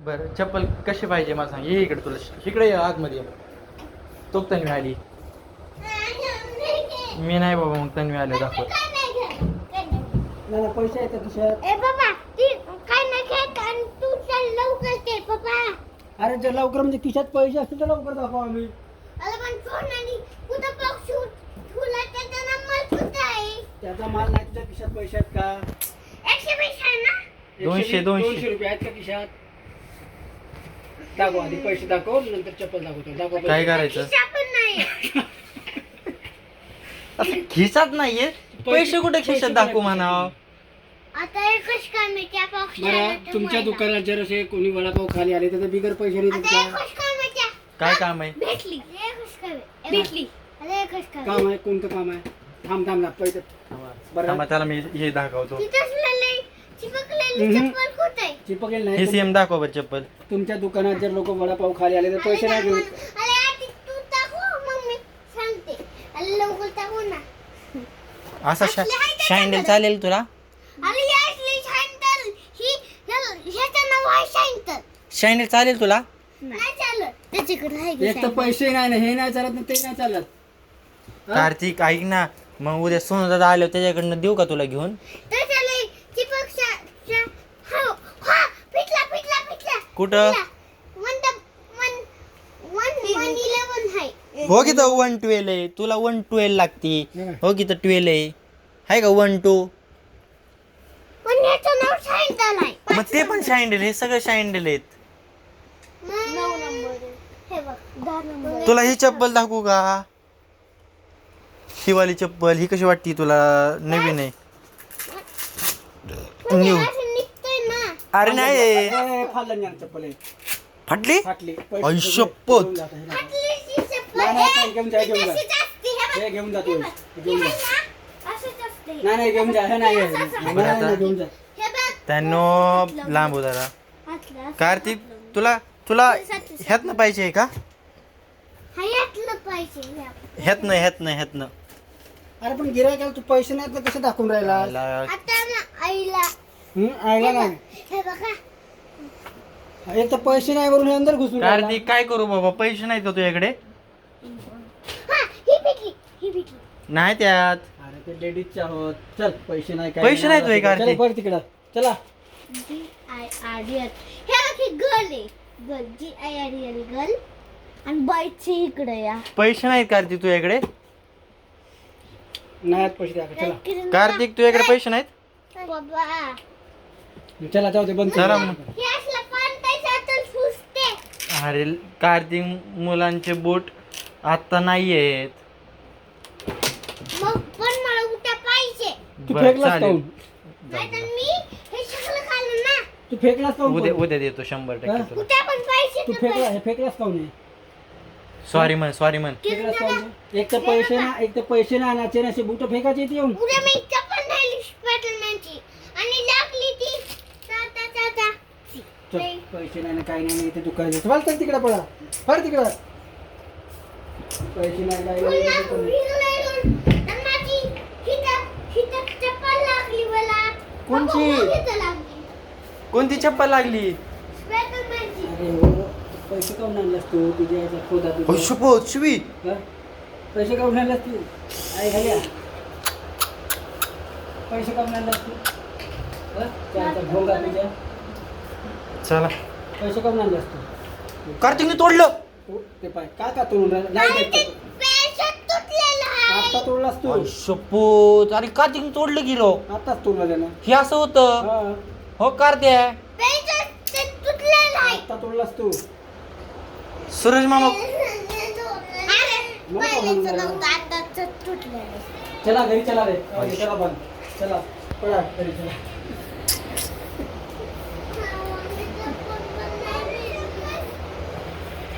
बरं चप्पल कशी पाहिजे मला सांग? ये इकडे तुला. इकडे ये आतमध्ये ये. तो तन्वी आली. मी नाही बाबा मग तन्वी आले नाही, पैसे आहेत का खिशात ए बाबा ती काय नाही खेळत आणि तू चल लवकर खेळ पप्पा अरे जर लवकर म्हणजे खिशात पैसे असतील तर लवकर दाखव आम्ही. त्याचा माल नाही तुझ्या खिशात पैसे आहेत का? एकशे वीस- दोनशे. दोनशे रुपये आहेत का खिशात? दाखव आधी पैसे दाखव नंतर चप्पल दाखवतो दाखव पैसे. काय करायचं? खिसा पण नाही. खिसात नाहीये. पैसे कुठे पैसे खिशात कुठे दाखवू आता त्या बरं तुमच्या दुकानात जर असे कोणी वडापाव खाली आले तर ते बिगर पैसे नाही आता का त्या काय काम आहे? भेटली काम आहे? भेटली. आता एकच काम काम आहे कोणतं काम आहे? थांब थांब ना पैसे. बरं थांबा, त्याला मी हे दाखवतो. तिथंच लय चिपकलेली हम्म. चप्पल. आहे चिपकेल हे नाही सीएम दाखव बरं चप्पल. तुमच्या दुकानात जर लोक वडापाव खाली आले तर पैसे नाही ना. असा त्याच्याकडे? चालेल तुला? ही ही शाईंडल चालेल तुला? नाही एक तर? पैसे नाही ना हे नाही चालत ना ते नाही चालत? कार्तिक ऐक ना. मग उद्या सोनं दादा आल्यावर त्याच्याकडनं देऊ का तुला घेऊन त्याच्याला चिपक शा शा हो हा पिटला पिटला पिटला कुठं? हो की तर वन ट्वेल आहे. तुला वन ट्वेल लागती. हं. की तर ट्वेल आहे. आहे का वन टू? मग ते पण शाईंडल हे सगळं शाईंडल आहेत. नऊ नंबर हे बघ दहा नंबर तुला ही चप्पल दाखवू का? ही वाली चप्पल. ही कशी वाटती तुला? नवीन आहे. न्यू अरे नाही ए, फाडलं नाही चप्पल हे. फाटली फाटली आई पैसे शपथ. घेऊन हे नाही, नाही, पण जा, घेऊन जा. हे घेऊन तू. घेऊन. ना. नाही नाही घेऊन जा हे नाही हे. असं, असं. नाही, नाही, नाही, घेऊन जा हे बघ. त्यानं लांब हो. कार्तिक तुला तुला ह्यातनं पाहिजे आहे का हा, यातलं पाहिजे हे. ह्यातनं ह्यातनं ह्यातनं अरे पण गिरायकाला तू पैसे नाहीत तर कसं दाखवून राहिला ला- आता ना आईला हं, आयला हे नाही बघ, हे बघा. एक तर पैसे नाही वरून हे अंदर घुसून राहिला. कार्तिक काय करू बाबा? पैसे नाहीत का तुझ्याकडे? हा ही ही नाही त्यात. अरे ते लेडीजचे आहोत. चल पैसे नाही काय पैसे नाहीत होय, चला कार्तिक. बरं तिकडं चला. जी आय आर एल हे बघ गर्ल आहे. Girl G I R L girl आणि बाईची इकडे या. पैसे नाहीत कार्तिक तुझ्याकडे? नाही आहेत पैसे द्या चला. कार्तिक तुझ्याकडे पैसे नाहीत? बाबा. चला जाऊ दे बंद चला कर. मग. हे असलं पाणतायचं तर सुचते अरे कार्तिक मुलांचे बोट आता नाही आहेत मग पण मला उद्या पाहिजे तू बरं, फेकलास चालेल. मी हे खाल्लं ना तू फेकलास काहून उद्या पण? उद्या देतो शंभर हा? टक्के तुला उद्या पण पाहिजे तू फेकला. हे फेकलास काहून हे? सॉरी म्हण सॉरी म्हण फेकलास काहून हे? एक तर पैसे ना एक तर पैसे ना आणायचे ना असे बुट फेकायचे इथे येऊन उद्या मी नाही स्पायडरमॅनची आणि लागली ती टाटा टाटा चल, पैसे नाही ना काही नाही इथे दुकान चल चल तिकडे पळा. फर तिकडं. पैसे नाही काही नाही, कोणची? कोणती चप्पल लागली? अरे हो पैसे काढून आणलास तू? तुझ्या याचा खोदा तुझ्या. शुभोत शिवी. हा? पैसे काढून आणलास तू? आई घाल्या पैसे काढून आणलास तू? हा? त्याचा भोंगा तुझ्या. चला. पैसे काढून आणलास तू कार्तिकने तोडलं. तू ते पाय काय का तोडून राहिला? नाही ते देत तो. पेशंट तुटलेलं आहे. आत्ता तोडलास तू. शपथ अरे कार्तिकने तोडलं गेलो. आत्ताच तोडला त्यानं. हे असं होतं. हा. हो कार्त्या. पेशंट ते तुटलेलं आहे. आत्ता तोडलास तू. सूरज मामा. अरे आताच तुटलेलं. चला घरी चला रे. चला बंद. चला. पळा घरी चला.